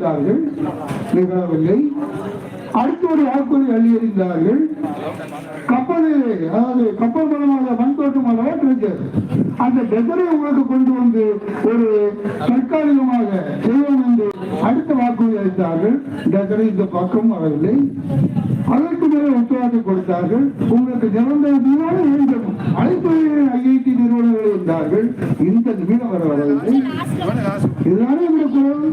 செய்தார்கள் நிகழவில்லை. அடுத்த ஒரு வாக்குறுதி அள்ளி எறிந்தார்கள். அதாவது கப்பல் மூலமாக மண்தோட்டம் அல்லவா கிடைச்சது அந்த டெசரை உங்களுக்கு கொண்டு வந்து ஒரு தற்காலிகமாக செய்வோம் என்று அடுத்த வாக்குறுதி அளித்தார்கள். டெசரை இந்த பக்கம் வரவில்லை. அதற்கு மேலே உத்தரவாதம் கொடுத்தார்கள். உங்களுக்கு நிரந்தர தீவான வேண்டும் அனைத்து ஐஐடி நிறுவனங்கள் இருந்தார்கள் இந்த நிமிடம் வர வரவில்லை இதுதானே இந்த குரல்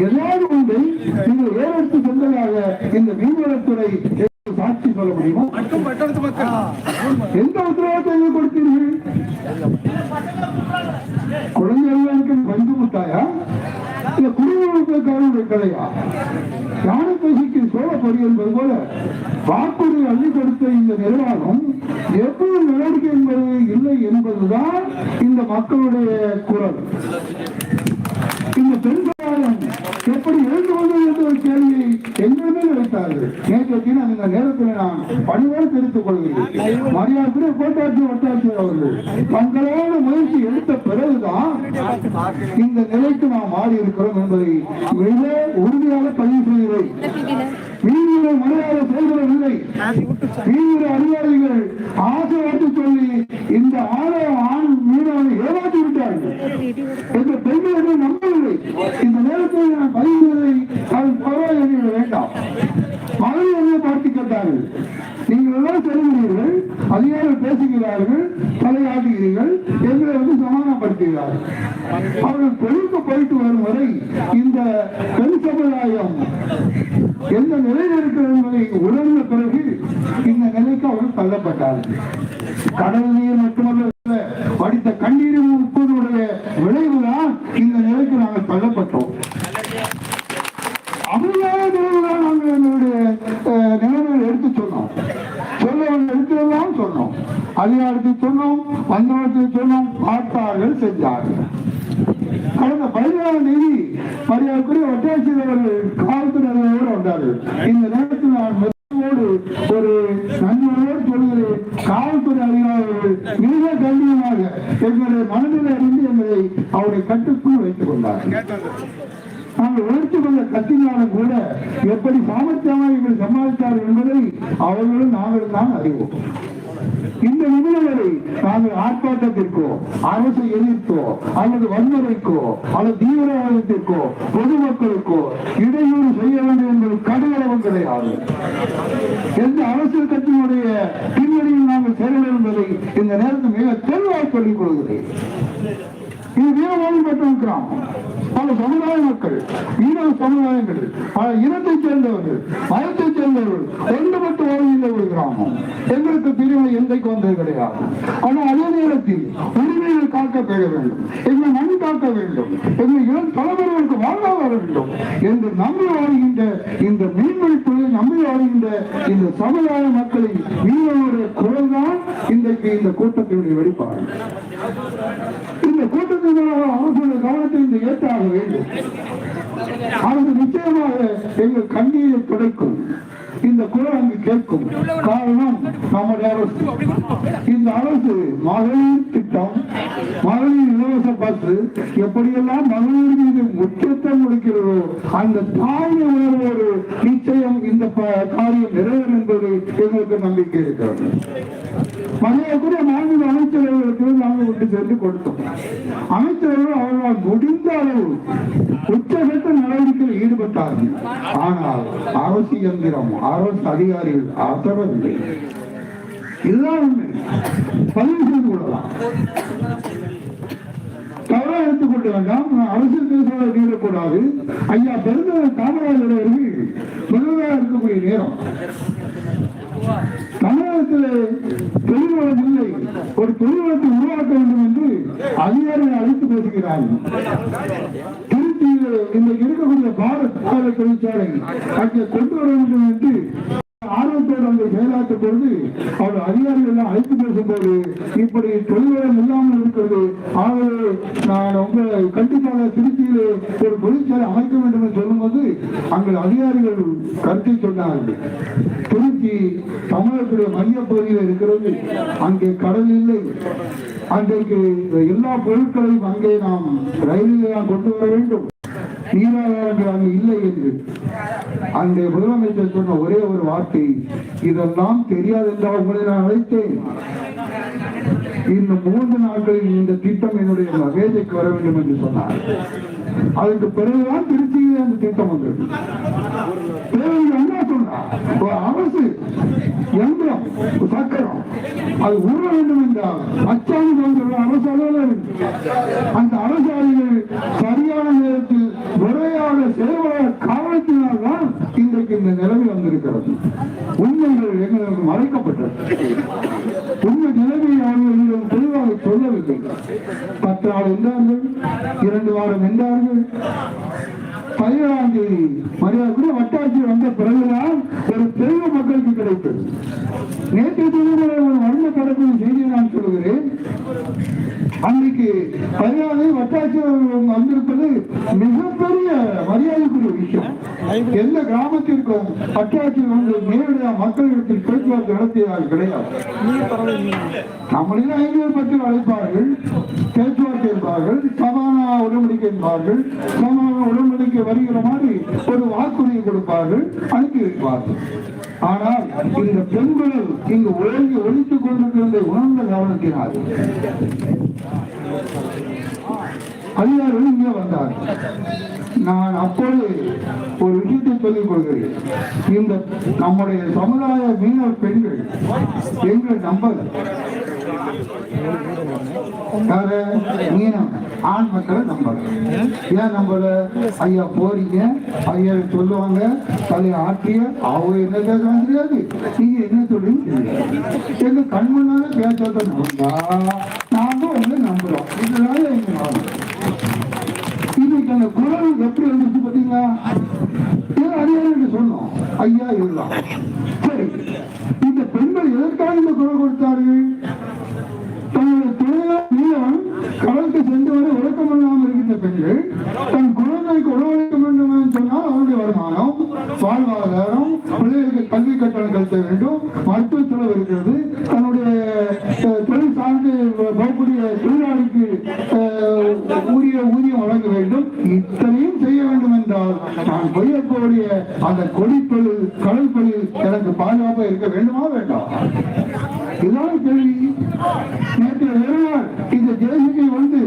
ஏதாவது ஒன்றை நீங்கள் ஏறெடுத்து சென்றதாக இந்த மீன்வளத்துறை சாட்சி சொல்ல முடியுமா? எந்த உத்தரவாதத்தை கொடுத்தீர்கள்? குழந்தைகளுக்கு பஞ்சு முட்டாயா இல்ல குடிமக்களுக்காரனுடைய கதையா என்பது போல வாக்குறுதி அள்ளி கொடுத்த இந்த நிர்வாகம் எப்போது நடவடிக்கை என்பது இல்லை என்பதுதான் இந்த மக்களுடைய குரல். இந்த பெண்பாளம் எப்படி இழந்து கொண்டது என்ற ஒரு கேள்வியை எங்களுமே நினைத்தார்கள். நேற்று அந்த நேரத்தில் நான் பணிவோடு தெரிவித்துக் கொள்கிறேன். மரியாதை கோட்டாட்சி வட்டாட்சியர் அவர்கள் தங்களான முயற்சி எடுத்த பிறகுதான் இந்த நிலைக்கு நாம் மாறி இருக்கிறோம் என்பதை மிக உறுதியாக பதிவு செய்கிறேன். மீன்களை மரியாதை செய்கிறதில்லை மீன்களை அதிகாரிகள் ஆசை வார்த்தை சொல்லி இந்த ஆலய ஆண் மீனவனை ஏமாற்றி விட்டார்கள். இந்த பெண்களை நம்பவில்லை. இந்த நேரத்தில் நான் பதிவுகளை அது பரவாயில்லை வேண்டாம். மகளிரை பார்த்து கேட்டார்கள். நீங்கள் எல்லாம் செல்கிறீர்கள் அதிகாரிகள் பேசுகிறார்கள் தலையாட்டுகிறீர்கள் எங்களை வந்து சமாதானப்படுத்துகிறார்கள். அவர்கள் தொழிலுக்கு போயிட்டு வரும் வரை இந்த பெண் நிலையில் இருக்கிறது உணர்ந்த பிறகு இந்த நிலைக்கு அவர்கள் தள்ளப்பட்டார். கடல் நீர் மட்டுமல்ல படித்த கண்ணீரும் உட்பதுடைய விளைவுதான் இந்த நிலைக்கு நாங்கள் தள்ளப்பட்டோம். அமைதியான நிலைவுதான் நாங்கள் எங்களுடைய அஹ், எடுத்து சொன்னோம். சொல்ல எடுத்துதான் சொன்னோம். அதிகாரத்தில் சொன்னோம் வந்தவர்கள் சொன்னோம் பார்த்தார்கள் செஞ்சார்கள். கடந்த பதினேழாம் தேதி மரியாதைக்குரிய ஒட்டாட்சியர் அவர்கள் காவல்துறை அதிகாரியோடு வந்தார் இந்த நேரத்தில் நான் மெதுவோடு ஒரு நன்மையோடு சொல்கிறேன் காவல்துறை அதிகாரிகள் மிக கண்ணியமாக எங்களுடைய மனதில் அறிந்து எங்களை அவருடைய கட்டுக்குள் வைத்துக் கொண்டார் நாங்கள் உழைத்து கொண்ட கத்தினாலும் கூட எப்படி சாமர்த்தியமாக இவர் சமாளித்தார் என்பதை அவர்களும் நாங்களும் தான் அறிவோம். இந்த நிபுணர்களை நாங்கள் ஆர்ப்பாட்டத்திற்கோ அரசை எதிர்த்தோ அல்லது வன்முறைக்கோ அல்லது தீவிரவாதத்திற்கோ பொதுமக்களுக்கோ இடையூறு செய்ய வேண்டும் என்பது கடுகளவும் கிடையாது. எந்த அரசியல் கட்சியினுடைய பின்னணியில் நாங்கள் சேர என்பதை இந்த நேரத்தில் மிக தெளிவாக சொல்லிக் கொள்கிறேன். இது வீரவாதி மற்றும் கிராமம் பல சமுதாய மக்கள் மீனவ சமுதாயங்கள் பல இனத்தைச் சேர்ந்தவர்கள் மதத்தைச் சேர்ந்தவர்கள் ஒன்றுபட்டு வாழ்கின்ற ஒரு கிராமம். எங்களுக்கு பிரிவு எந்தைக்கு வந்தது கிடையாது. ஆனால் அதே நேரத்தில் உரிமைகள் காக்கப்பட வேண்டும் எங்கள் மண் காக்க வேண்டும் எங்கள் இளம் தலைமுறைகளுக்கு வாழ்வாக வர வேண்டும் என்று நம்பி வாழ்கின்ற இந்த மீன்பிடி தொழில் நம்பி வாழ்கின்ற இந்த சமுதாய மக்களை மீனவருடைய குரல் தான் இன்றைக்கு இந்த கூட்டத்தினுடைய வெளிப்பாடு இந்த கூட்டம் மூலமாக அரசுடைய கவனத்தை இந்த ஏற்றாக வேண்டும். அரசு நிச்சயமாக எங்கள் கண்ணீரை துடைக்கும். இந்த குரல் அங்கு கேட்கும். காரணம் நம்முடைய அரசு. இந்த அரசு மகளிர் திட்டம் மகளிர் இலவச பஸ் எப்படியெல்லாம் மகளிர் மீது முக்கியத்துவம் கொடுக்கிறதோ அந்த தாழ்வு உணர்வோடு நிச்சயம் இந்த காரியம் நிறைவேறும் என்பது எங்களுக்கு நம்பிக்கை இருக்கிறது. மகளிர் கூட மாநில அமைச்சர்களுக்கு கொண்டு சென்று கொடுத்தோம் அமைச்சர்கள் அவர்களால் முடிந்த அளவு உச்சகட்ட நடவடிக்கையில் ஈடுபட்டார்கள். ஆனால் அரசு இயந்திரம் அரசு அதிகாரிகள் அசரவில்லை. இதுதான் பதிவு செய்து கொள்ளலாம். வேண்டாம் அரசியல் பேசுவதை நீடக்கூடாது ஐயா பெருந்தவர் காமராஜர் அவர்கள் இருக்கக்கூடிய நேரம். தமிழகத்தில் தொழில்வளம் இல்லை. ஒரு தொழில்வளத்தை உருவாக்க வேண்டும் என்று அதிகாரிகள் அழைத்து பேசுகிறார்கள் திருச்சியில் இன்றைக்கு இருக்கக்கூடிய பாரத் பாரத் தொழிற்சாலை அங்கே கொண்டு வர வேண்டும் என்று ஆர்வத்தோடு அங்கே செயலாற்றும் பொழுது அவர் அதிகாரிகள் எல்லாம் அழைத்து பேசும்போது இப்படி தொழிலாளர் இல்லாமல் இருக்கிறது. ஆகவே நான் உங்களை கண்டிப்பாக திருச்சியிலே ஒரு தொழிற்சாலை அமைக்க வேண்டும் என்று சொல்லும்போது அங்கே அதிகாரிகள் கருத்தை சொன்னார்கள். திருச்சி தமிழர்களுடைய மைய பகுதியில் இருக்கிறது. அங்கே கடல் இல்லை. அன்றைக்கு எல்லா பொருட்களையும் அங்கே நாம் ரயிலில் நாம் கொண்டு வர வேண்டும். நீராதாரங்கள் அங்கு இல்லை என்று. அந்த முதலமைச்சர் சொன்ன ஒரே ஒரு வார்த்தை இதெல்லாம் தெரியாது என்றால் உங்களை நான் அழைத்தேன். இந்த மூன்று நாட்களில் இந்த திட்டம் என்னுடைய மகேஜைக்கு வர வேண்டும் என்று சொன்னார். அதுக்கு பிறகுதான் திருச்சியில் அந்த திட்டம் வந்தது. பிறகு என்ன சொன்னார்? அரசு எந்திரம் சக்கரம் அது உருவ வேண்டும் என்றால் அச்சாணி போன்ற அரசு அலுவலர் அந்த அரசாணிகள் சரியான நேரத்தில் முறையாக செயல்பட காரணத்தினால்தான் இன்றைக்கு இந்த நிலைமை வந்திருக்கிறது. மாணவர்களிடம் தெளிவாக சொல்லவில்லை. பத்து நாள் என்றார்கள் இரண்டு வாரம் என்றார்கள் பதினேழாம் தேதி மரியாதை கூட வட்டாட்சியர் வந்த பிறகுதான் ஒரு தெளிவு மக்களுக்கு கிடைத்தது. நேற்று தினமுறை ஒரு வண்ண படத்தின் செய்தியை நான் அன்னைக்கு பதினாலு வட்டாட்சியர் வந்திருப்பது மிகப்பெரிய மரியாதைக்குரிய விஷயம். எந்த கிராமத்திற்கும் வட்டாட்சியர் வந்து நேரடியாக மக்களிடத்தில் பேச்சுவார்த்தை நடத்தியதாக கிடையாது. நம்மளில் ஐநூறு பற்றி அழைப்பார்கள். பேச்சுவார்த்தை என்பார்கள் சமாதான உடன்படிக்கை என்பார்கள் சமாதான உடன்படிக்கை வருகிற மாதிரி ஒரு வாக்குறுதி கொடுப்பார்கள் அனுப்பி வைப்பார்கள். ஆனால் இந்த பெண்கள் இங்கு உலகி ஒழித்துக் கொண்டிருக்கிறதை உணர்ந்த கவனத்தினார் அதிகாரிகள் இங்கே வந்தார் நான் அப்போது ஒரு விஷயத்தை சொல்லிக் கொள்கிறேன். இந்த நம்முடைய சமுதாய மீனவர் பெண்கள் எங்கள் நம்பர் யாரு? மீனவ ஆண் மக்களை நம்பர் ஏன் நம்பல ஐயா போறீங்க. ஐயா சொல்லுவாங்க. தலையை ஆட்டிய அவங்க என்ன கேட்கலாம் தெரியாது. நீங்க என்ன சொல்றீங்க தெரியாது. எங்க கண் முன்னால பேசுறத நம்பா நாம உங்களை நம்புறோம் இதனால எங்க இன்னைக்கு அந்த குரல் எப்படி வந்துச்சு பாத்தீங்களா ஏன் அதிகாரிகள் சொன்னோம். ஐயா இதெல்லாம் சரி. இந்த பெண்கள் எதற்காக இந்த குரல் கொடுத்தார்கள் கடலுக்கு சென்று வரை உறக்கம் இல்லாமல் இருக்கின்ற பெண்கள் தன் குழந்தைக்கு உணவளிக்க வேண்டும் என்று சொன்னால் அவருடைய வருமானம் வாழ்வாதாரம் பிள்ளைகளுக்கு கல்வி கட்டணம் செலுத்த வேண்டும் மருத்துவ செலவு இருக்கிறது தன்னுடைய அஹ், தொழில் சார்ந்து போகக்கூடிய தொழிலாளிக்கு அஹ், உரிய ஊதியம் வழங்க வேண்டும் இத்தனையும் செய்ய வேண்டும் என்றால் நான் கொய்யக்கூடிய அந்த கொடித்தொழில் கடல் தொழில் எனக்கு பாதுகாப்பாக இருக்க வேண்டுமா வேண்டாம் இதுதான் கேள்வி இந்த ஜேசிபி வந்து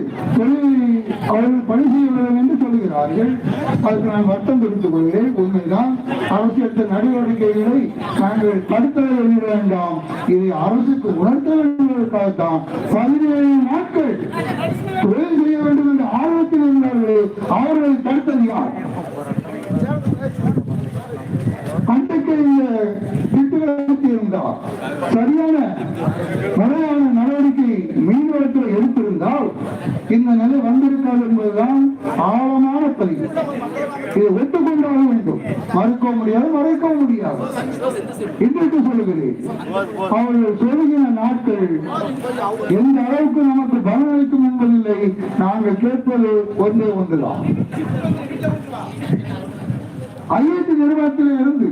அவர்கள் பணி செய்ய வேண்டும் என்று சொல்லுகிறார்கள். நான் வருத்தம் தெரிவித்துக் கொள்கிறேன். உண்மைதான். நடவடிக்கைகளை நாங்கள் தடுக்க வேண்டாம் இதை அரசுக்கு உணர்த்த வேண்டுவதற்காகத்தான் பதினேழு நாட்கள் தொழில் செய்ய வேண்டும் என்ற ஆர்வத்தில் இருந்தார்கள் அவர்களை தடுத்தது யார்? அன்றைக்கு இந்த திட்டத்தை இருந்தால் சரியான இந்த நிலை வந்திருக்காது என்பதுதான் ஆழமான பதிவு இதை ஒத்துக்கொண்டாக வேண்டும். மறுக்க முடியாது மறைக்க முடியாது. இன்றைக்கு சொல்லுகிறேன் அவர்கள் சொல்லுகிற நாட்கள் எந்த அளவுக்கு நமக்கு பலனளிக்கும் என்பதில்லை. நாங்கள் கேட்பது ஒன்றே ஒன்றுதான். ஐஐடி நிறுவனத்தில் இருந்து